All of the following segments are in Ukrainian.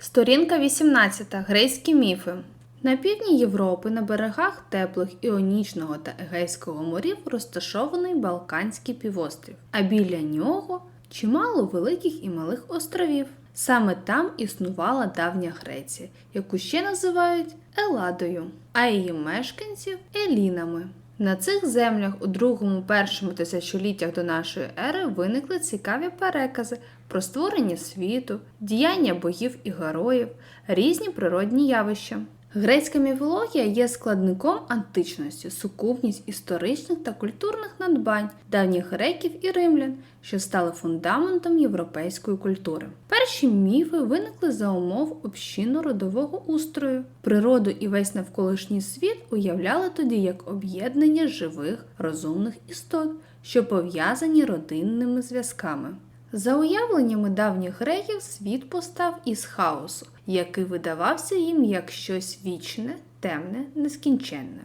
Сторінка 18. Грецькі міфи. На півдні Європи на берегах теплих Іонічного та Егейського морів розташований Балканський півострів, а біля нього чимало великих і малих островів. Саме там існувала давня Греція, яку ще називають Еладою, а її мешканців Елінами. На цих землях у другому першому тисячоліттях до нашої ери виникли цікаві перекази про створення світу, діяння богів і героїв, різні природні явища. Грецька міфологія є складником античності, сукупність історичних та культурних надбань давніх греків і римлян, що стали фундаментом європейської культури. Перші міфи виникли за умов общинно-родового устрою. Природу і весь навколишній світ уявляли тоді як об'єднання живих розумних істот, що пов'язані родинними зв'язками. За уявленнями давніх греків, світ постав із хаосу, який видавався їм як щось вічне, темне, нескінченне.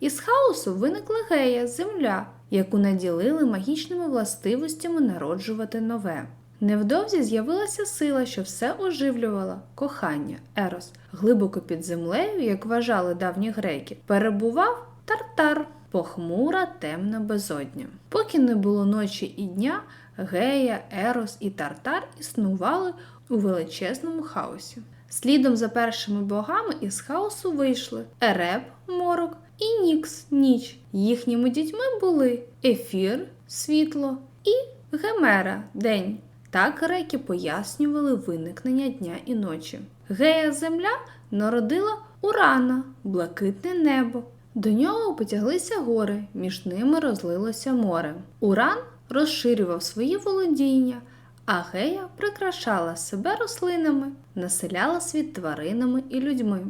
Із хаосу виникла гея, земля, яку наділили магічними властивостями народжувати нове. Невдовзі з'явилася сила, що все оживлювала кохання, ерос. Глибоко під землею, як вважали давні греки, перебував тартар, похмура темна безодня. Поки не було ночі і дня, Гея, Ерос і Тартар існували у величезному хаосі. Слідом за першими богами із хаосу вийшли Ереб, морок і Нікс ніч. Їхніми дітьми були Ефір, світло і Гемера день. Так греки пояснювали виникнення дня і ночі. Гея земля народила Урана, блакитне небо. До нього потяглися гори, між ними розлилося море. Уран розширював свої володіння, а Гея прикрашала себе рослинами, населяла світ тваринами і людьми.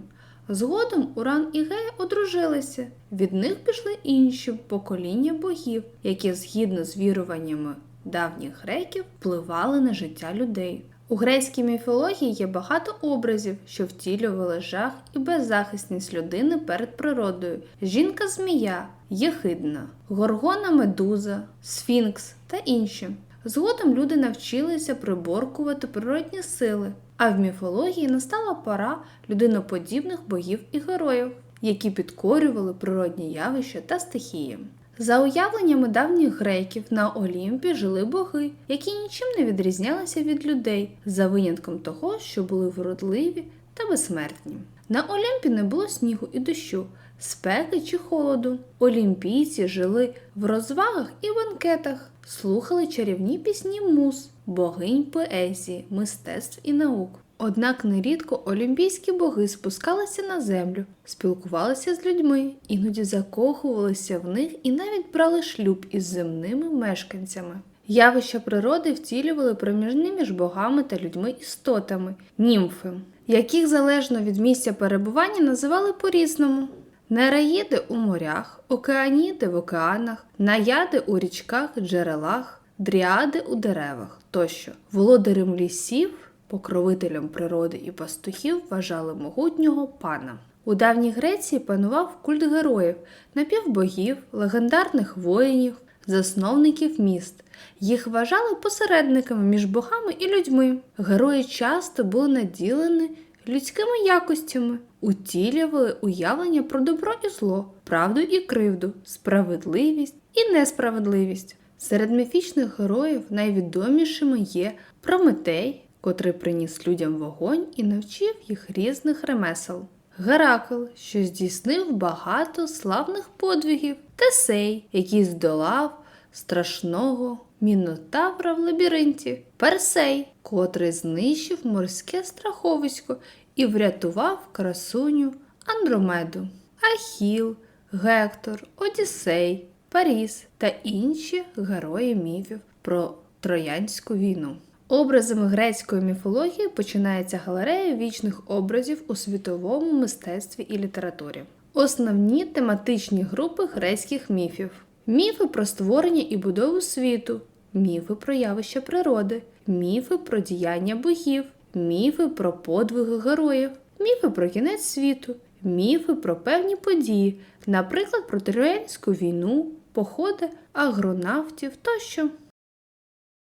Згодом Уран і Гея одружилися. Від них пішли інші покоління богів, які, згідно з віруваннями давніх греків, впливали на життя людей. У грецькій міфології є багато образів, що втілювали жах і беззахисність людини перед природою: жінка-змія, єхидна, горгона медуза, сфінкс та інші. Згодом люди навчилися приборкувати природні сили, а в міфології настала пора людиноподібних богів і героїв, які підкорювали природні явища та стихії. За уявленнями давніх греків на Олімпі жили боги, які нічим не відрізнялися від людей, за винятком того, що були вродливі та безсмертні. На Олімпі не було снігу і дощу, спеки чи холоду. Олімпійці жили в розвагах і банкетах, слухали чарівні пісні муз, богинь поезії, мистецтв і наук. Однак нерідко олімпійські боги спускалися на землю, спілкувалися з людьми, іноді закохувалися в них і навіть брали шлюб із земними мешканцями. Явища природи втілювали проміжні між богами та людьми істотами, німфи, яких залежно від місця перебування називали по-різному. Нереїди у морях, океаніди в океанах, наяди у річках, джерелах, дріади у деревах тощо, володарем лісів покровителем природи і пастухів вважали могутнього пана. У давній Греції панував культ героїв, напівбогів, легендарних воїнів, засновників міст. Їх вважали посередниками між богами і людьми. Герої часто були наділені людськими якостями, утілювали уявлення про добро і зло, правду і кривду, справедливість і несправедливість. Серед міфічних героїв найвідомішими є Прометей, котрий приніс людям вогонь і навчив їх різних ремесел. Геракл, що здійснив багато славних подвигів, Тесей, який здолав страшного мінотавра в лабіринті, Персей, котрий знищив морське страховисько і врятував красуню Андромеду, Ахіл, Гектор, Одіссей, Паріс та інші герої міфів про Троянську війну. Образами грецької міфології починається галерея вічних образів у світовому мистецтві і літературі. Основні тематичні групи грецьких міфів: міфи про створення і будову світу, міфи про явища природи, міфи про діяння богів, міфи про подвиги героїв, міфи про кінець світу, міфи про певні події, наприклад, про Троянську війну, походи агронавтів тощо.